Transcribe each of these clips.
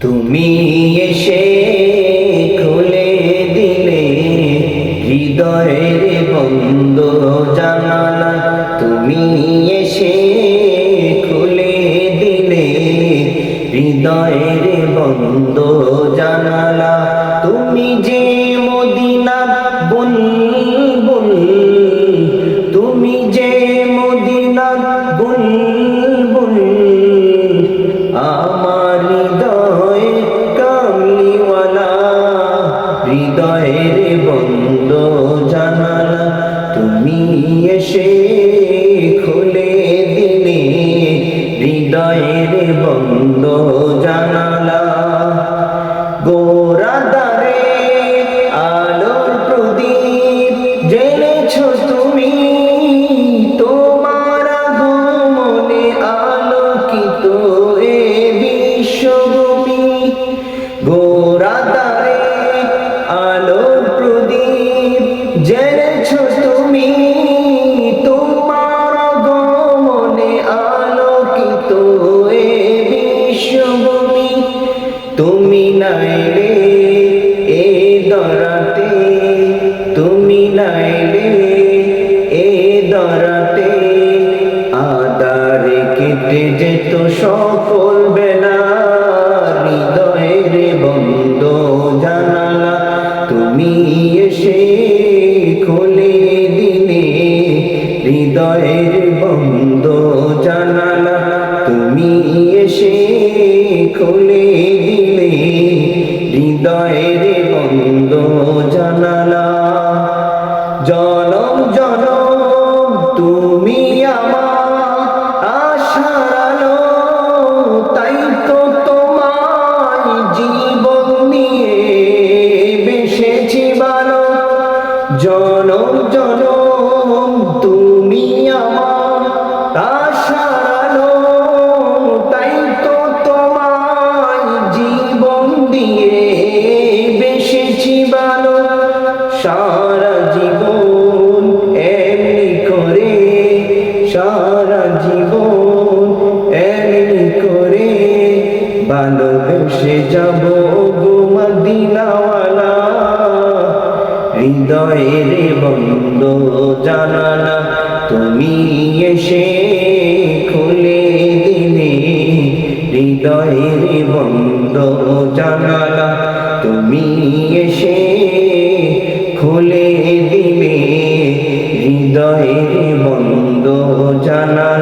তুমি এসে খুলে দিলে হৃদয়ের বন্ধ জানালা। তুমি এসে খুলে দিলে হৃদয়ের বন্ধ জানালা। তুমি যে বন্ধ সকল বেলা হৃদয়ের বন্ধ জানালা। তুমি এসে খুলে দিলে হৃদয়ের বন্ধ জানালা। তুমি এসে খুলে দিলে হৃদয়ের জনম জনম, তুমি আমার আশার তাই তো তোমার জীবন দিয়ে বেসেছি ভালো সারা জীবন এমনি করে, সারা জীবন এমনি করে ভালোবেসে যাব গুমদিনাওয়ালা হৃদয়ের বন্ধ জানালা, তুমি এসে খুলে দিলে। হৃদয়ের বন্ধ জানালা, তুমি এসে খুলে দিলে। হৃদয়ের বন্ধ জানালা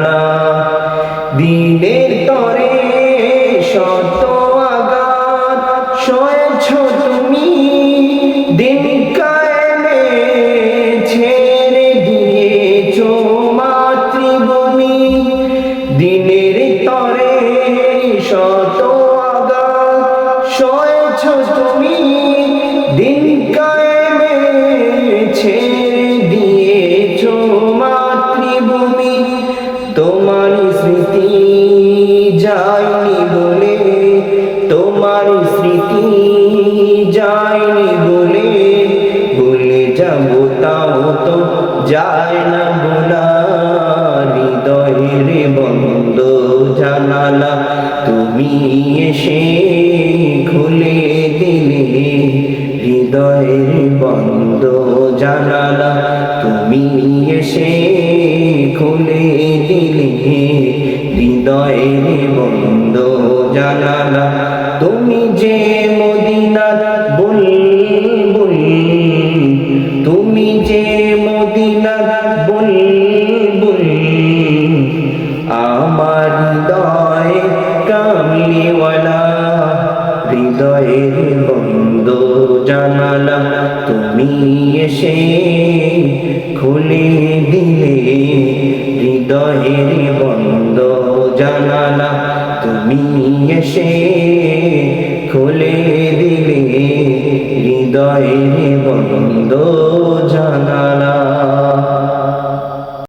যায় না বলা হৃদয়ের বন্ধ জানালা। তুমি এসে খুলে দিলে হৃদয়ের বন্ধ জানালা। তুমি এসে খুলে দিলে হৃদয়ের বন্ধ জানালা। তুমি যে তুমি এসে খুলে দিলে হৃদয়ের বন্ধ জানালা। তুমি এসে খুলে দিলে হৃদয়ের